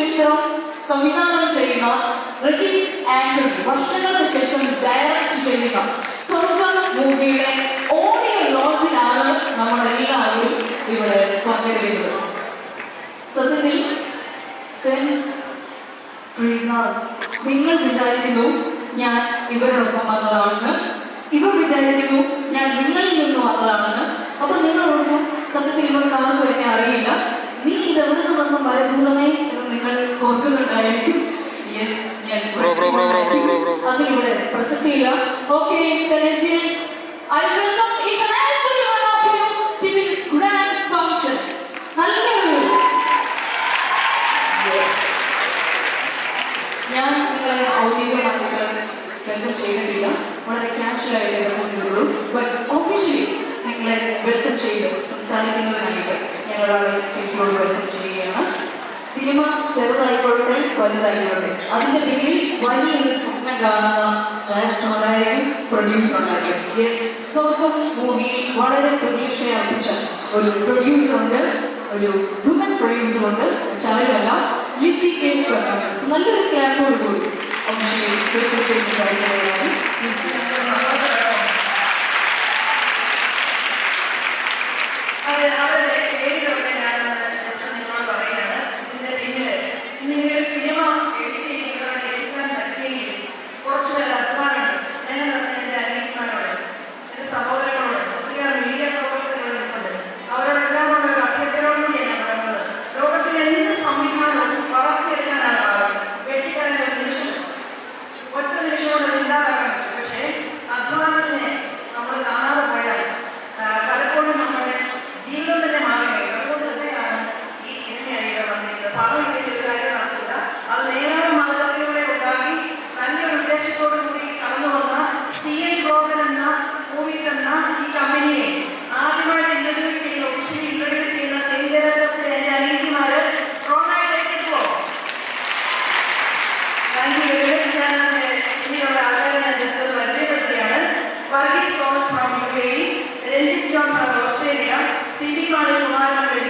ചിത്രം സംവിധാനം ചെയ്യുന്ന റിജീസ് ആന്റണി വർഷങ്ങൾക്ക് ശേഷം ഡയറക്റ്റ് ചെയ്യുന്ന സ്വർഗം മൂവിയുടെ ഓഡിയോ ലോഞ്ചിലാണ് നമ്മളെല്ലാവരും ഇവിടെ പങ്കെടുക്കുന്നത്. സത്യത്തിൽ നിങ്ങൾ വിചാരിക്കുന്നു ഞാൻ ഇവരോടൊപ്പം വന്നതാണെന്ന്. ഇവർ വിചാരിക്കുന്നു ഞാൻ നിങ്ങളിൽ നിന്ന് വന്നതാണെന്ന്. അപ്പൊ നിങ്ങളോടൊപ്പം സത്യത്തിൽ ഇവർക്ക് ആർക്കും എന്നെ അറിയില്ല. നീ ഇതെവിടെ നിന്നൊന്നും വരഭൂതമേ എന്ന് നിങ്ങൾ ഓർക്കുന്നുണ്ടായിരിക്കും യെസ് ഞാൻ. അതിനിവിടെ പ്രസക്തിയില്ല okay I welcome each and every one of you to this grand function നല്ലൊരു യെസ് ഞാൻ നിങ്ങളെ ഔദ്യോഗികമായിട്ട് വെൽക്കം ചെയ്തിട്ടില്ല. വളരെ ക്യാഷ്വലായിട്ട് വെൽക്കം ചെയ്തുള്ളൂ ബട്ട് ഒഫീഷ്യലി നിങ്ങളെ വെൽക്കം ചെയ്ത് സംസാരിക്കുന്നതിനായിട്ട് ഒരാളെ സ്റ്റേജിലോട് വെൽക്കം ചെയ്യുകയാണ് സിനിമ ചെറുതായിക്കോട്ടെ വലുതായിക്കോട്ടെ. അതിന്റെ പിന്നിൽ വലിയൊരു സ്വപ്നം കാണുന്ന ഡയറക്ടർ ഉണ്ടായിരിക്കും പ്രൊഡ്യൂസർ ഉണ്ടായിരിക്കും. മൂവിയിൽ വളരെ പ്രതീക്ഷയെ അർപ്പിച്ച ഒരു പ്രൊഡ്യൂസർ ഉണ്ട് ഒരു വുമൻ പ്രൊഡ്യൂസർ ഉണ്ട് ചായല്ല ലിസി കെ നല്ലൊരു ക്ലാപ്പോട് കൂടി. സംസാരിക്കുന്നതാണ് പണം ഇല്ലെങ്കിൽ ഒരു അത് നേരായ മാർഗത്തിലൂടെ ഉണ്ടാക്കി നല്ലൊരു ഉദ്ദേശത്തോടു കൂടി കടന്നു വന്ന സി എന്ന മൂവീസ് എന്ന ഈ കമ്പനിയെ ആദ്യമായിട്ട് ഇൻട്രൊഡ്യൂസ് ചെയ്യുന്ന ഒഫീഷ്യലി ഇൻട്രൊഡ്യൂസ് ചെയ്യുന്ന സെയിന്റ് തെരേസസിലെ എന്റെ അനീതിമാര് സ്ട്രോങ് ആയിട്ട് ഏറ്റെടുക്കുമോ താങ്ക് യു വെരി മച്ച് ഞാൻ ഇനിയുള്ള ആൾക്കാരെ Ranjith John from Australia C D Mani Kumaran